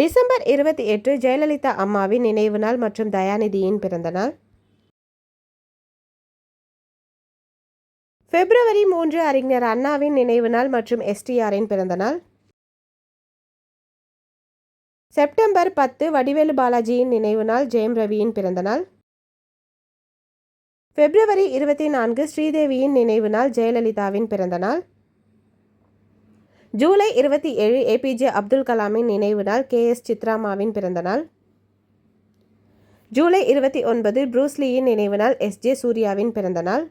December இருபத்தி எட்டு ஜெயலலிதா அம்மாவின் நினைவு நாள் மற்றும் தயாநிதியின் பிறந்த நாள். பிப்ரவரி மூன்று அறிஞர் அண்ணாவின் நினைவு நாள் மற்றும் எஸ்டிஆரின் பிறந்த நாள். செப்டம்பர் பத்து வடிவேலு பாலாஜியின் நினைவு நாள் ஜெயம் ரவியின் பிறந்த நாள். பிப்ரவரி இருபத்தி நான்கு ஸ்ரீதேவியின் நினைவு நாள் ஜெயலலிதாவின் பிறந்த நாள். ஜூலை இருபத்தி ஏழு ஏபிஜே அப்துல் கலாமின் நினைவு நாள் கே எஸ் சித்ராமாவின் பிறந்த நாள். ஜூலை இருபத்தி ஒன்பது ப்ரூஸ்லியின் நினைவு நாள் எஸ் ஜே சூர்யாவின் பிறந்த நாள்.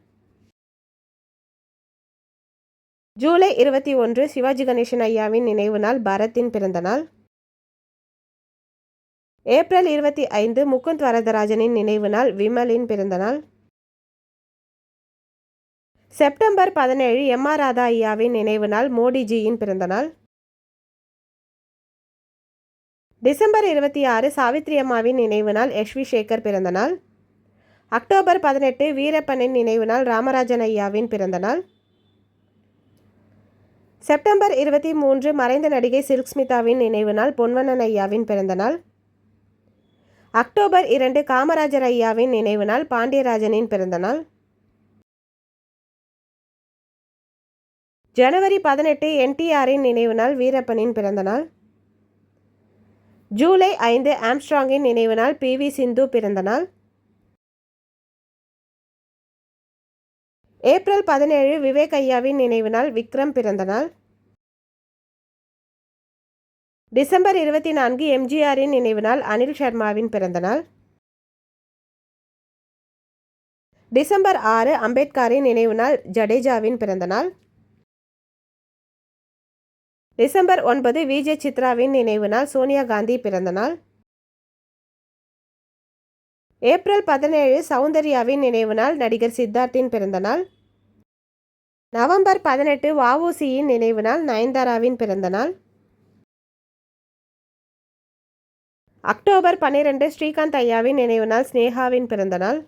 ஜூலை இருபத்தி ஒன்று சிவாஜி கணேசன் ஐயாவின் நினைவு நாள் பரத்தின் பிறந்த நாள். ஏப்ரல் இருபத்தி ஐந்து முகுந்த் வரதராஜனின் நினைவு நாள் விமலின் பிறந்த நாள். செப்டம்பர் பதினேழு எம் ஆர் ராதா ஐயாவின் நினைவு நாள் மோடிஜியின் பிறந்தநாள் டிசம்பர் இருபத்தி ஆறு சாவித்ரி அம்மாவின் நினைவு நாள் எஸ்வி சேகர் பிறந்தநாள் அக்டோபர் பதினெட்டு வீரப்பனின் நினைவு நாள் ராமராஜன் ஐயாவின் பிறந்தநாள் செப்டம்பர் இருபத்தி மூன்று மறைந்த நடிகை சில்க் ஸ்மிதாவின் நினைவு நாள் பொன்வனன் ஐயாவின் பிறந்த நாள். அக்டோபர் இரண்டு காமராஜர் ஐயாவின் நினைவு நாள் பாண்டியராஜனின் பிறந்தநாள் ஜனவரி பதினெட்டு என்டிஆரின் நினைவு நாள் வீரப்பனின் பிறந்த நாள். ஜூலை ஐந்து ஆம்ஸ்ட்ராங்கின் நினைவு நாள் பி வி சிந்து பிறந்த நாள். ஏப்ரல் பதினேழு விவேக் ஐயாவின் நினைவு நாள் விக்ரம் பிறந்த நாள். டிசம்பர் இருபத்தி நான்கு எம்ஜிஆரின் நினைவு நாள் அனில் சர்மாவின் பிறந்த நாள். டிசம்பர் ஆறு அம்பேத்கரின் நினைவு நாள் ஜடேஜாவின் பிறந்த நாள். டிசம்பர் ஒன்பது விஜய் சித்ராவின் நினைவு நாள் சோனியா காந்தி பிறந்த நாள். ஏப்ரல் பதினேழு சௌந்தர்யாவின் நினைவு நாள் நடிகர் சித்தார்த்தின் பிறந்த நாள். நவம்பர் பதினெட்டு வஉசியின் நினைவு நாள் நயன்தாராவின் பிறந்த நாள். அக்டோபர் பன்னிரெண்டு ஸ்ரீகாந்த் ஐயாவின் நினைவு நாள் ஸ்னேகாவின் பிறந்த நாள்.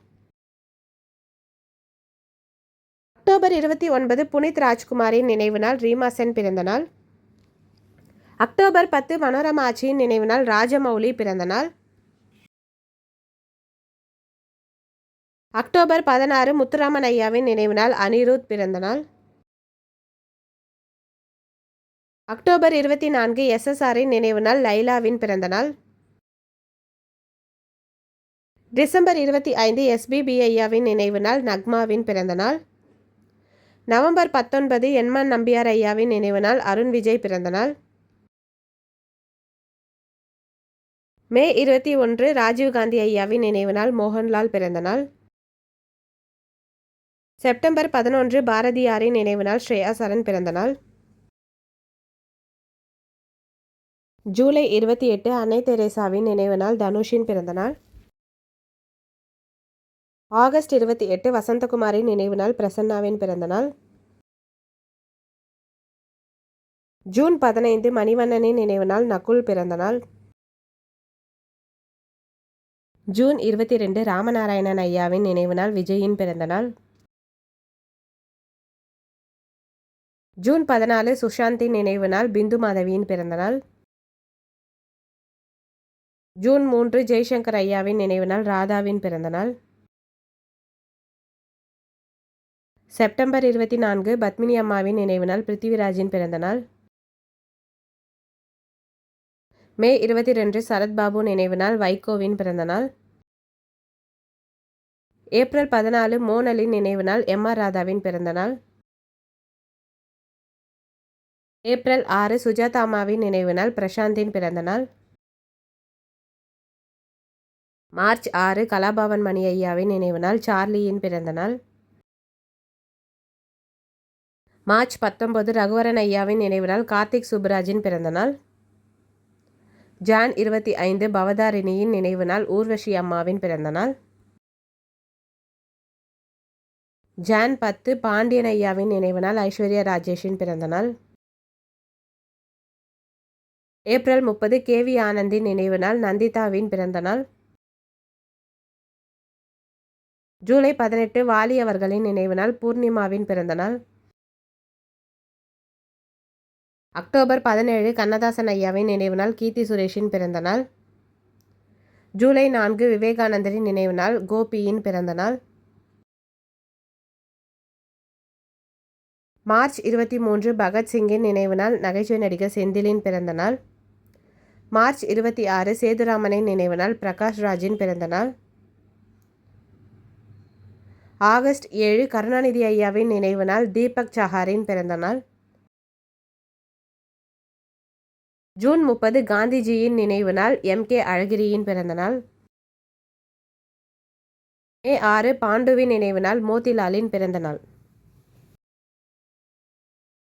அக்டோபர் இருபத்தி ஒன்பது புனித் ராஜ்குமாரின் நினைவு நாள் ரீமா சென் பிறந்த நாள். அக்டோபர் பத்து மனோரமா ஆட்சியின் நினைவு நாள் ராஜமௌலி பிறந்த நாள். அக்டோபர் பதினாறு முத்துராமன் ஐயாவின் நினைவு நாள் அனிருத் பிறந்த நாள். அக்டோபர் இருபத்தி நான்கு எஸ்எஸ்ஆரின் நினைவு நாள் லைலாவின் பிறந்த நாள். டிசம்பர் இருபத்தி ஐந்து எஸ்பிபி ஐயாவின் நினைவு நாள் நக்மாவின் பிறந்த நாள். நவம்பர் பத்தொன்பது என்மன் நம்பியார் ஐயாவின் நினைவு நாள் அருண் விஜய் பிறந்த நாள். மே இருபத்தி ஒன்று ராஜீவ்காந்தி ஐயாவின் நினைவு நாள் மோகன்லால் பிறந்த நாள். செப்டம்பர் பதினொன்று பாரதியாரின் நினைவு நாள் ஸ்ரேயா சரண் பிறந்த நாள். ஜூலை இருபத்தி எட்டு அன்னை தெரேசாவின் நினைவு நாள் தனுஷின் பிறந்த நாள். ஆகஸ்ட் இருபத்தி எட்டு வசந்தகுமாரின் நினைவு நாள் பிரசன்னாவின் பிறந்த நாள். ஜூன் பதினைந்து மணிவண்ணனின் நினைவு நாள் நகுல் பிறந்த நாள். ஜூன் இருபத்தி ரெண்டு ராமநாராயணன் ஐயாவின் நினைவு நாள் விஜயின் பிறந்த நாள். ஜூன் பதினாலு சுஷாந்தின் நினைவு நாள் பிந்து மாதவியின் பிறந்த நாள். ஜூன் மூன்று ஜெய்சங்கர் ஐயாவின் நினைவு நாள் ராதாவின் பிறந்தநாள் செப்டம்பர் இருபத்தி நான்கு பத்மினி அம்மாவின் நினைவு நாள் பிருத்திவிராஜின் பிறந்தநாள் மே இருபத்தி ரெண்டு சரத்பாபு நினைவு நாள் வைகோவின் பிறந்தநாள் ஏப்ரல் பதினாலு மோனலின் நினைவு நாள் எம் ஆர் ராதாவின் பிறந்த நாள். ஏப்ரல் ஆறு சுஜாதாமாவின் நினைவு நாள் பிரசாந்தின் பிறந்தநாள் மார்ச் ஆறு கலாபவன் மணி ஐயாவின் நினைவு நாள் சார்லியின் பிறந்த நாள். மார்ச் பத்தொன்பது ரகுவரன் ஐயாவின் நினைவு நாள் கார்த்திக் சுப்புராஜின் பிறந்த நாள். ஜான் இருபத்தி ஐந்து பவதாரிணியின் நினைவு நாள் ஊர்வஷி அம்மாவின் பிறந்த நாள் ஜான் பத்து பாண்டியன் ஐயாவின் நினைவு நாள் ஐஸ்வர்யா ராஜேஷின் பிறந்தநாள். ஏப்ரல் முப்பது கேவி ஆனந்தின் நினைவு நாள் நந்திதாவின் பிறந்த நாள் ஜூலை பதினெட்டு வாலி அவர்களின் நினைவு நாள் பூர்ணிமாவின் பிறந்த நாள் அக்டோபர் பதினேழு கண்ணதாசன் ஐயாவின் நினைவு நாள் கீர்த்தி சுரேஷின் பிறந்த நாள். ஜூலை நான்கு விவேகானந்தரின் நினைவு நாள் கோபியின் பிறந்த நாள். மார்ச் இருபத்தி மூன்று பகத்சிங்கின் நினைவு நாள் நகைச்சுவை நடிகர் செந்திலின் பிறந்த நாள். மார்ச் இருபத்தி ஆறு சேதுராமனின் நினைவு நாள் பிரகாஷ் ராஜின் பிறந்த நாள். ஆகஸ்ட் ஏழு கருணாநிதி ஐயாவின் நினைவு நாள் தீபக் சஹாரின் பிறந்த நாள். ஜூன் முப்பது காந்திஜியின் நினைவு நாள். எம். கே. அழகிரியின் பிறந்த நாள். மே ஆறு பாண்டுவின் நினைவு நாள். மோதிலாலின் பிறந்த நாள்.